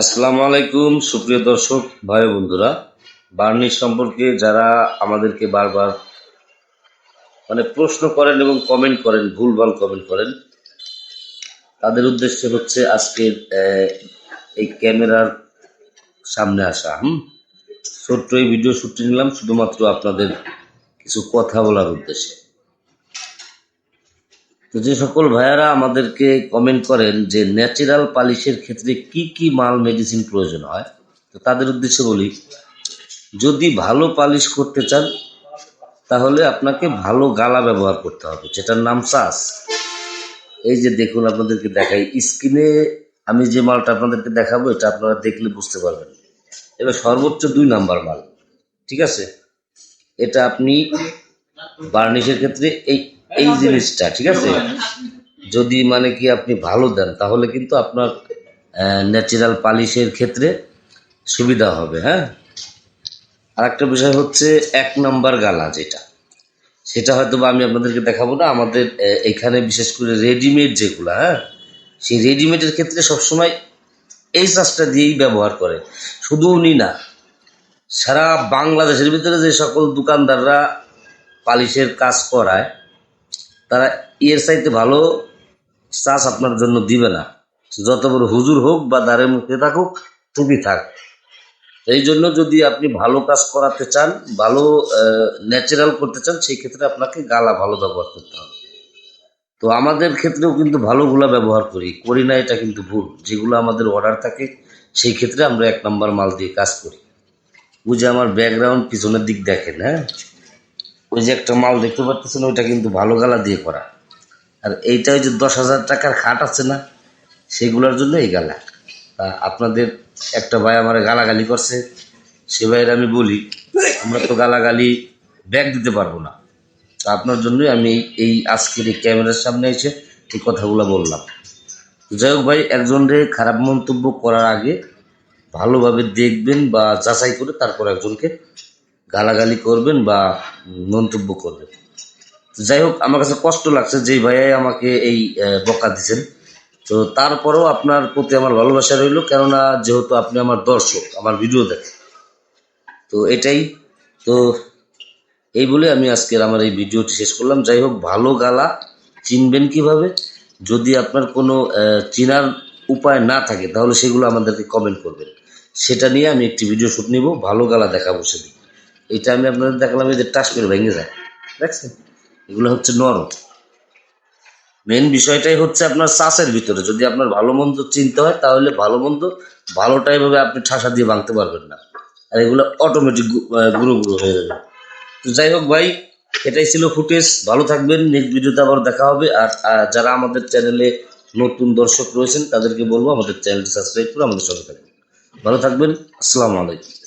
আসসালামু আলাইকুম, সুপ্রিয় দর্শক, ভাই বন্ধুরা। বার্নিশ সম্পর্কে যারা আমাদেরকে বারবার মানে প্রশ্ন করেন এবং কমেন্ট করেন, ভুলভাল কমেন্ট করেন, তাদের উদ্দেশ্য হচ্ছে আজকের এই ক্যামেরার সামনে আসা, হুম? ছোট্ট এই ভিডিও শুটে নিলাম, শুধুমাত্র আপনাদের কিছু কথা বলার উদ্দেশ্যে। তো যে সকল ভাইয়ারা আমাদেরকে কমেন্ট করেন যে ন্যাচারাল পালিশের ক্ষেত্রে কি কি মাল মেডিসিন প্রয়োজন হয়, তো তাদের উদ্দেশ্যে বলি, যদি ভালো পালিশ করতে চান, তাহলে আপনাকে ভালো গালা ব্যবহার করতে হবে, যেটার নাম সাস এই যে দেখুন আপনাদেরকে দেখাই স্ক্রিনে আমি যে মালটা আপনাদেরকে দেখাবো, এটা আপনারা দেখলে বুঝতে পারবেন। এবার সর্বোচ্চ দুই নাম্বার মাল, ঠিক আছে? এটা আপনি বার্নিশের ক্ষেত্রে এই এই জিনিসটা, ঠিক আছে? যদি মানে কি আপনি ভালো দেন, তাহলে কিন্তু আপনার ন্যাচারাল পালিশের ক্ষেত্রে সুবিধা হবে হ্যাঁ? আর একটা বিষয় হচ্ছে এক নাম্বার গালা যেটা। সেটা হয়তো বা আমি আপনাদেরকে দেখাবো না, আমাদের এখানে বিশেষ করে রেডিমেড যেগুলো হ্যাঁ? সেই রেডিমেডের ক্ষেত্রে সবসময় এই চাষটা দিয়েই ব্যবহার করে। শুধু উনি না, সারা বাংলাদেশের ভিতরে যে সকল দোকানদাররা পালিশের কাজ করায় তারা এর চাইতে ভালো চাষ আপনার জন্য দিবে না। যত বড় হুজুর হোক বা দ্বারে মুখে থাকুক টুপি থাক। এই জন্য যদি আপনি ভালো কাজ করাতে চান, ভালো ন্যাচারাল করতে চান, সেই ক্ষেত্রে আপনাকে গালা ভালো ব্যবহার করতে হবে। তো আমাদের ক্ষেত্রেও কিন্তু ভালোগুলা ব্যবহার করি। করি না, এটা কিন্তু ভুল। যেগুলো আমাদের অর্ডার থাকে, সেই ক্ষেত্রে আমরা এক নম্বর মাল দিয়ে কাজ করি। বুঝে আমার ব্যাকগ্রাউন্ড পিছনের দিক দেখেন হ্যাঁ? ওই যে একটা মাল দেখতে পাচ্ছেন ওইটা কিন্তু ভালো গালা দিয়ে করা। আর এইটা ওই যে দশ হাজার টাকার খাট আছে না, সেগুলোর জন্য এই গালা। আপনাদের একটা ভাই আমার গালাগালি করছে, সে ভাইয়ের আমি বলি, আমরা তো গালাগালি ব্যাগ দিতে পারব না। তা আপনার জন্যই আমি এই- আজকের এই ক্যামেরার সামনে এসে এই কথাগুলো বললাম। যাই হোক ভাই একজনকে খারাপ মন্তব্য করার আগে ভালোভাবে দেখবেন বা যাচাই করে তারপর একজনকে গালাগালি করবেন বা মন্তব্য করবেন। যাই হোক, আমার কাছে কষ্ট লাগছে যে ভাইয়াই আমাকে এই বকা দিচ্ছেন তো তারপরেও আপনার প্রতি আমার ভালোবাসা রইল, কেননা যেহেতু আপনি আমার দর্শক, আমার ভিডিও দেখেন। তো এটাই। তো এই বলে আমি আজকের আমার এই ভিডিওটি শেষ করলাম। যাই হোক, ভালো গালা চিনবেন কীভাবে? যদি আপনার কোনো চিনার উপায় না থাকে, তাহলে সেগুলো আমাদেরকে কমেন্ট করবেন। সেটা নিয়ে আমি একটি ভিডিও শ্যুট নিব। ভালো গালা দেখাবো সেদিন। এটা আমি আপনাদের দেখালাম যে টাস করে ভেঙে যায়। দেখছেন? এগুলো হচ্ছে নরম। মেন বিষয়টাই হচ্ছে আপনার চাষের ভিতরে। যদি আপনার ভালো মন্দ চিনতে হয়, তাহলে ভালো মন্দ ভালোটাই ভাবে আপনি ঠাসা দিয়ে ভাঙতে পারবেন না। আর এগুলো অটোমেটিক গুঁড়ো গুঁড়ো হয়ে যাবে। তো যাই হোক ভাই, এটাই ছিল ফুটেজ। ভালো থাকবেন। নেক্সট ভিডিওতে আবার দেখা হবে। আর যারা আমাদের চ্যানেলে নতুন দর্শক রয়েছেন, তাদেরকে বলব আমাদের চ্যানেলটি সাবস্ক্রাইব করে আমাদের সঙ্গে থাকবেন। ভালো থাকবেন। আসসালামু আলাইকুম।